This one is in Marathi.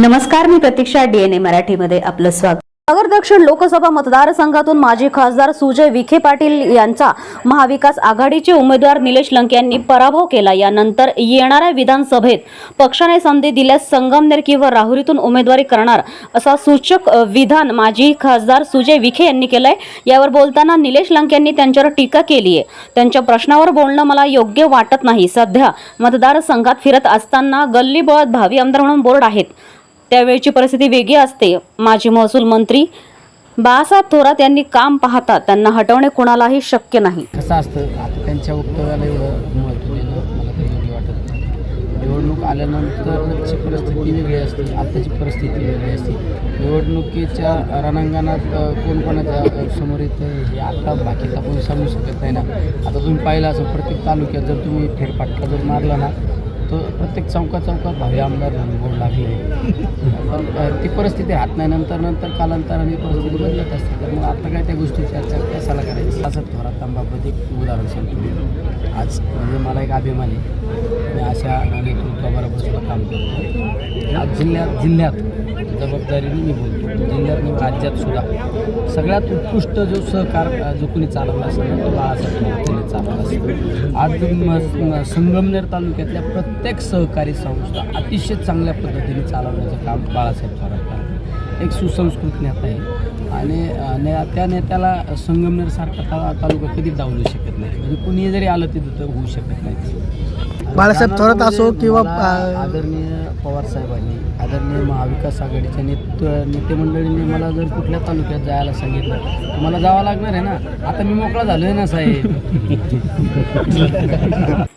नमस्कार मी प्रतीक्षा डीएनए मराठीमध्ये आपलं स्वागत. नगर दक्षिण लोकसभा मतदारसंघातून माजी खासदार सुजय विखे पाटील यांचा महाविकास आघाडीचे उमेदवार निलेश लंके यांनी पराभव केला. यानंतर येणाऱ्या विधानसभेत पक्षाने संधी दिल्यास संगमनेर किंवा राहुरीतून उमेदवारी करणार असा सूचक विधान माजी खासदार सुजय विखे यांनी केलंय. यावर बोलताना निलेश लंके यांनी त्यांच्यावर टीका केली आहे. त्यांच्या प्रश्नावर बोलणं मला योग्य वाटत नाही. सध्या मतदारसंघात फिरत असताना गल्लीबोळात भावी आमदार म्हणून बोर्ड आहेत. त्यावेळची परिस्थिती वेगळी असते. माजी महसूल मंत्री बाळासाहेब थोरात यांनी काम पाहता त्यांना हटवणे कोणालाही शक्य नाही. कसं असतं आता त्यांच्या वक्तव्याला एवढं महत्त्व देणं मला काही योग्य वाटत नाही. निवडणूक आल्यानंतरची परिस्थिती वेगळी असते आत्ताची परिस्थिती वेगळी असते. निवडणुकीच्या रणांगणात अ, कोण कोणाच्या समोर येतं हे आता बाकीचा आपण सांगू शकत नाही ना. आता तुम्ही पाहिलं असं प्रत्येक तालुक्यात जर तुम्ही फेरफाटका जर मारला ना तर प्रत्येक चौका चौकात भावी आमदार बोर्ड लागले. ती परिस्थिती हात नाही नंतर नंतर कालांतराने परिस्थिती बदलत असते. तर मग आता काय त्या गोष्टी चर्चा कशाला करायची? असं थोरात आंबाबत एक उदाहरण सांगतो आज म्हणजे मला एक अभिमान आहे. मी अशा नेतृत्वाबरोबर सुद्धा काम करतो. आज जिल्ह्यात जिल्ह्यात जबाबदारीने मी बोलतो. जिल्ह्यात मी राज्यात सुद्धा. सगळ्यात उत्कृष्ट जो सहकार जो कोणी चालवला असेल तो बाळासाहेब थोरात चालवला असेल. आज संगमनेर तालुक्यातल्या प्रत्येक सहकारी संस्था अतिशय चांगल्या पद्धतीने चालवण्याचं काम बाळासाहेब थोरात करतात एक सुसंस्कृत नेता आहे. आणि ने त्या नेत्याला संगमनेरसारखा ता तालुका कधी डावलू शकत नाही. म्हणजे कुणी जरी आलं तिथं तर होऊ शकत नाही. बाळासाहेब थोरात असो किंवा, आदरणीय पवार साहेबांनी आदरणीय महाविकास आघाडीच्या नेते मंडळींनी मला जर कुठल्या तालुक्यात जायला सांगितलं तर मला जावं लागणार आहे ना. आता मी मोकळा झालो आहे ना साहेब?